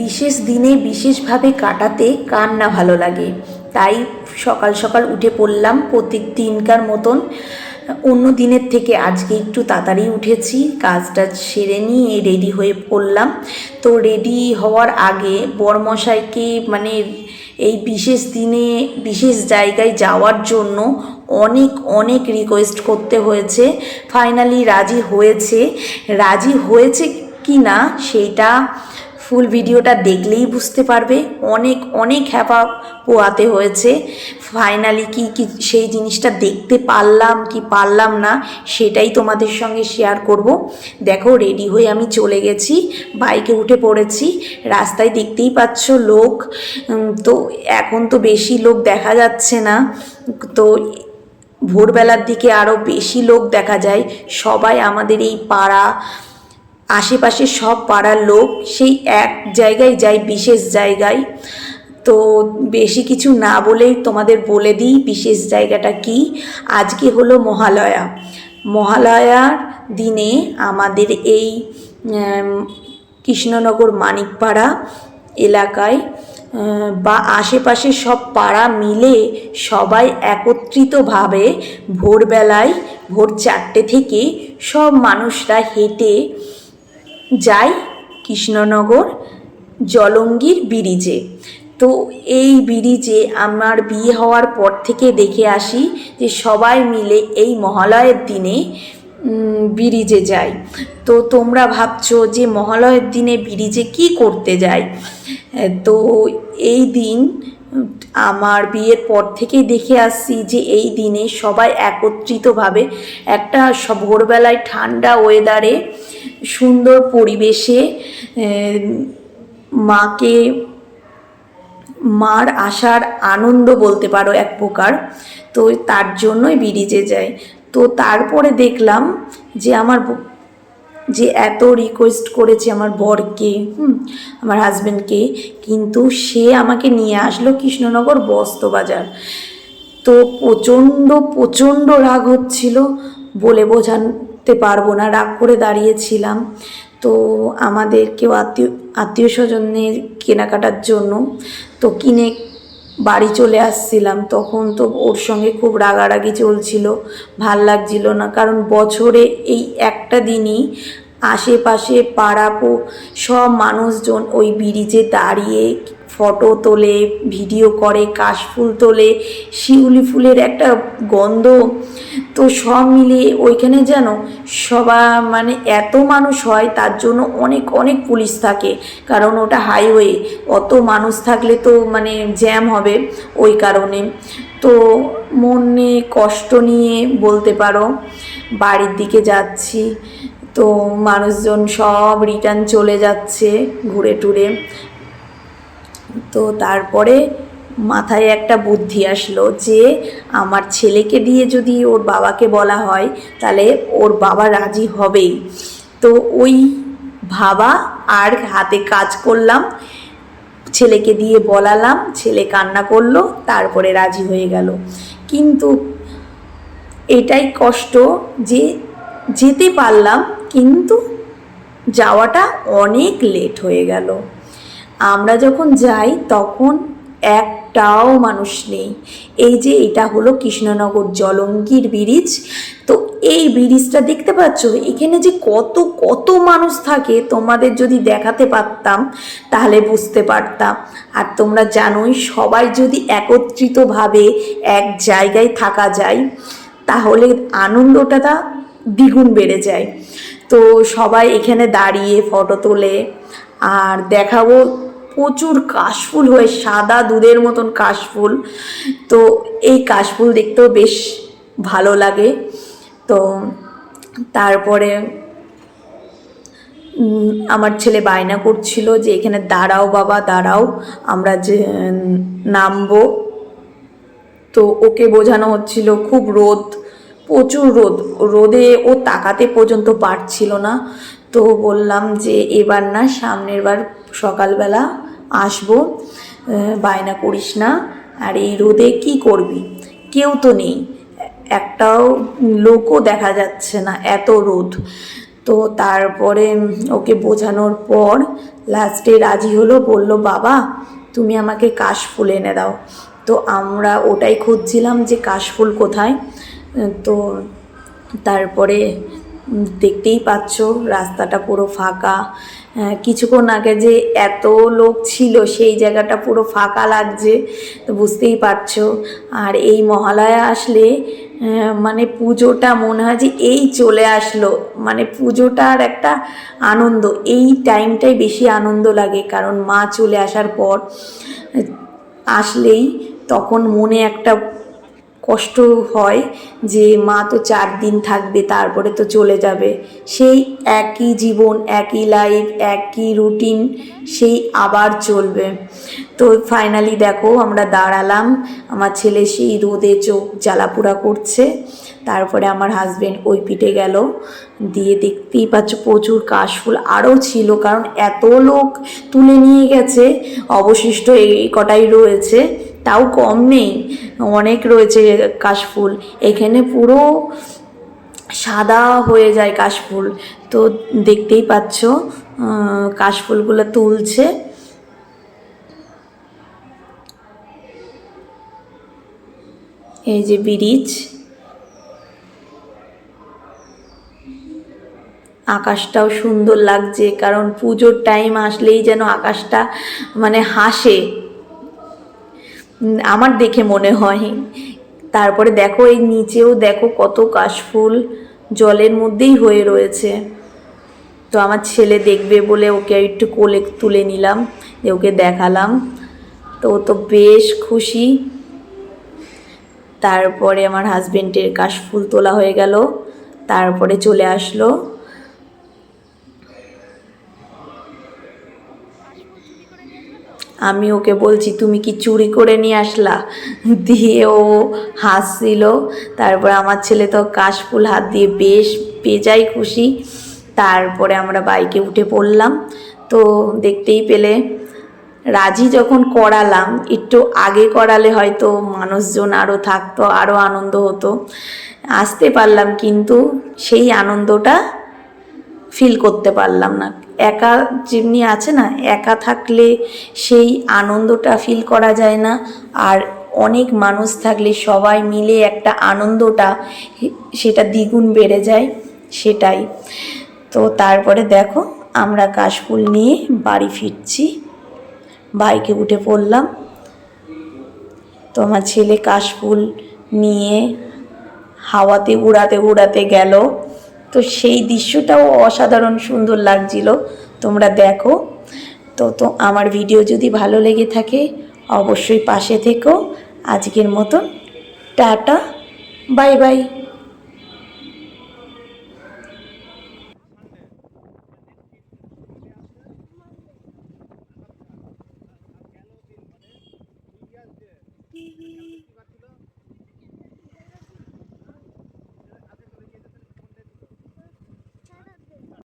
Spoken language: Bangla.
বিশেষ দিনে বিশেষভাবে কাটাতে কার না ভালো লাগে। তাই সকাল সকাল উঠে পড়লাম প্রত্যেক দিনকার মতন। অন্য দিনের থেকে আজকে একটু তাড়াতাড়ি উঠেছি, কাজটা সেরে নিয়ে রেডি হয়ে পড়লাম। তো রেডি হওয়ার আগে বরমশাইকে মানে এই বিশেষ দিনে, বিশেষ জায়গায় যাওয়ার জন্য অনেক অনেক রিকোয়েস্ট করতে হয়েছে। ফাইনালি রাজি হয়েছে। রাজি হয়েছে কি না সেইটা ফুল ভিডিওটা দেখলেই বুঝতে পারবে অনেক অনেক হ্যাপা পোয়াতে হয়েছে। ফাইনালি কি কি সেই জিনিসটা দেখতে পারলাম কি পারলাম না সেটাই তোমাদের সঙ্গে শেয়ার করব। দেখো রেডি হয়ে আমি চলে গেছি বাইকে উঠে পড়েছি, রাস্তায় দেখতেই পাচ্ছ লোক। তো এখন তো বেশি লোক দেখা যাচ্ছে না, তো ভোরবেলার দিকে আরও বেশি লোক দেখা যায়। সবাই আমাদের এই পাড়া আশেপাশে সব পাড়ার লোক সেই এক জায়গায় যায় বিশেষ জায়গায়। তো বেশি কিছু না বলেই তোমাদের বলে দিই বিশেষ জায়গাটা কি। আজকে হলো মহালয়া। মহালয়ার দিনে আমাদের এই কৃষ্ণনগর মানিকপাড়া এলাকায় বা আশেপাশে সব পাড়া মিলে সবাই একত্রিতভাবে ভোরবেলায় ভোর চারটে থেকে সব মানুষরা হেঁটে যাই কৃষ্ণনগর জলঙ্গির ব্রিজে। তো এই ব্রিজে আমার বিয়ে হওয়ার পর থেকে দেখে আসি যে সবাই মিলে এই মহালয়ের দিনে ব্রিজে যায় তো তোমরা ভাবছ যে মহালয়ের দিনে ব্রিজে কি করতে এ, তো এই দিন আমার বিয়ের পর থেকেই দেখে আসছি যে এই দিনে সবাই একত্রিতভাবে একটা ভোরবেলায় ঠান্ডা ওয়েদারে সুন্দর পরিবেশে মাকে মার আসার আনন্দ বলতে পারো এক প্রকার। তো তার জন্যই ব্রিজে যায়। তো তারপরে দেখলাম যে আমার যে এত রিকোয়েস্ট করেছে আমার বরকে হুম, আমার হাজব্যান্ডকে কিন্তু সে আমাকে নিয়ে আসলো কৃষ্ণনগর বস্ত্রবাজার। তো প্রচণ্ড প্রচণ্ড রাগ হচ্ছিল বলে বোঝাতে পারব না রাগ করে দাঁড়িয়েছিলাম। তো আমাদের কেউ আত্মীয় আত্মীয় স্বজনের কেনাকাটার জন্য তো কিনে বাড়ি চলে আসছিলাম, তখন তো ওর সঙ্গে খুব রাগারাগি চলছিল, ভালো লাগছিল না, কারণ বছরে এই একটা দিনই আশেপাশে, পাড়াপো, সব মানুষজন ওই ব্রিজে দাঁড়িয়ে ফটো তোলে ভিডিও করে, কাশফুল তোলে, শিউলি ফুলের একটা গন্ধ তো সব মিলিয়ে ওইখানে যেন সবা মানে এত মানুষ হয়, তার জন্য অনেক অনেক পুলিশ থাকে। কারণ ওটা হাইওয়ে অত মানুষ থাকলে তো মানে জ্যাম হবে ওই কারণে। তো মনে কষ্ট নিয়ে বলতে পারো, বাড়ির দিকে যাচ্ছি, তো মানুষজন সব রিটার্ন চলে যাচ্ছে ঘুরে টুরে। তো তারপরে মাথায় একটা বুদ্ধি আসলো যে আমার ছেলেকে দিয়ে যদি ওর বাবাকে বলা হয়, তাহলে ওর বাবা রাজি হবেই। তো ওই ভাবা আর হাতে কাজ করলাম, ছেলেকে দিয়ে বলালাম, ছেলে কান্না করল, তারপরে রাজি হয়ে গেল। কিন্তু এটাই কষ্ট যে যেতে পারলাম, কিন্তু যাওয়াটা অনেক লেট হয়ে গেল। আমরা যখন যাই, তখন একটাও মানুষ নেই। এই যে এটা হলো কৃষ্ণনগর জলঙ্গির ব্রিজ। তো এই ব্রিজটা দেখতে পাচ্ছ? এখানে যে কত কত মানুষ থাকে, তোমাদের যদি দেখাতে পারতাম, তাহলে বুঝতে পারতাম। আর তোমরা জানোই, সবাই যদি একত্রিতভাবে এক জায়গায় থাকা যায়, তাহলে আনন্দটা তা দ্বিগুণ বেড়ে যায়। তো সবাই এখানে দাঁড়িয়ে ফটো তোলে। আর দেখাবো প্রচুর কাশফুল হয়ে, সাদা দুধের মতন কাশফুল। তো এই কাশফুল দেখতেও বেশ ভালো লাগে। তো তারপরে আমার ছেলে বায়না করছিল যে এখানে দাঁড়াও বাবা, দাঁড়াও, আমরা যে নামবো। তো ওকে বোঝানো হচ্ছিল খুব রোদ, প্রচুর রোদ। রোদে ও তাকাতে পর্যন্ত পারছিল না। তো বললাম যে, এবার না, সামনের বার সকালবেলা আসব বায়না করিস না। আর এই রোদে কি করবি? কেউ তো নেই। একটাও লোকও দেখা যাচ্ছে না, এত রোদ। তো তারপরে ওকে বোঝানোর পর লাস্টে রাজি হলো, বলল, বাবা, তুমি আমাকে কাশফুল এনে দাও। তো আমরা ওটাই খুঁজছিলাম যে কাশফুল কোথায়। তো তারপরে দেখতেই পাচ্ছ, রাস্তাটা পুরো ফাঁকা। কিছুক্ষণ আগে যে এত লোক ছিল, সেই জায়গাটা পুরো ফাঁকা লাগছে, তো বুঝতেই পারছ। আর এই মহালয়া আসলে মানে পুজোটা মনে হয় যে এই চলে আসলো। মানে পুজোটার একটা আনন্দ, এই টাইমটাই বেশি আনন্দ লাগে, কারণ মা চলে আসার পর আসলেই তখন মনে একটা কষ্ট হয় যে মা তো চার দিন থাকবে, তারপরে তো চলে যাবে। সেই একই জীবন, একই লাইফ একই রুটিন সেই আবার চলবে। তো ফাইনালি দেখো আমরা দাঁড়ালাম, আমার ছেলে সেই রোদে চোখ জ্বালাপুরা করছে, তারপরে আমার হাজব্যান্ড ওই পিঠে গেল। দিয়ে দেখতেই পাচ্ছ প্রচুর কাশফুল, আরও ছিল কারণ এত লোক তুলে নিয়ে গেছে, অবশিষ্ট এই কটাই রয়েছে। তাও কম নেই। অনেক রয়েছে কাশফুল। এখানে পুরো সাদা হয়ে যায় কাশফুল। তো দেখতেই পাচ্ছ কাশফুলগুলো তুলছে। এই যে ব্রিজ। আকাশটাও সুন্দর লাগছে, কারণ পুজোর টাইম আসলেই যেন আকাশটা মানে হাসে। আমার দেখে মনে হয়। তারপরে দেখো এই নিচেও দেখো কত কাশফুল জলের মধ্যেই হয়ে রয়েছে। তো আমার ছেলে দেখবে বলে ওকে একটু কোলে তুলে নিলাম ওকে দেখালাম। তো ও তো বেশ খুশি। তারপরে আমার হাজবেন্ডের কাশফুল তোলা হয়ে গেল। তারপরে চলে আসলো। আমি ওকে বলছি, তুমি কি চুরি করে নিয়ে আসলা? দিয়ে ও হাসছিল। তারপর আমার ছেলে তো কাশফুল হাত দিয়ে বেশ বেজাই খুশি। তারপরে আমরা বাইকে উঠে পড়লাম। তো দেখতেই পেলে, রাজি যখন করালাম, একটু আগে করালে হয়তো মানুষজন আরও থাকতো আরও আনন্দ হতো। আসতে পারলাম, কিন্তু সেই আনন্দটা ফিল করতে পারলাম না। একা যেমনি আছে না, একা থাকলে সেই আনন্দটা ফিল করা যায় না। আর অনেক মানুষ থাকলে সবাই মিলে একটা আনন্দটা সেটা দ্বিগুণ বেড়ে যায়, সেটাই। তো তারপরে দেখো, আমরা কাশফুল নিয়ে বাড়ি ফিরছি। বাইকে উঠে পড়লাম। তো আমার ছেলে কাশফুল নিয়ে হাওয়াতে উড়াতে উড়াতে গেল। তো সেই দৃশ্যটাও অসাধারণ সুন্দর লাগছিল। তোমরা দেখো। তো তো আমার ভিডিও যদি ভালো লেগে থাকে, অবশ্যই পাশে থেকো। আজকের মতন টাটা, বাই বাই।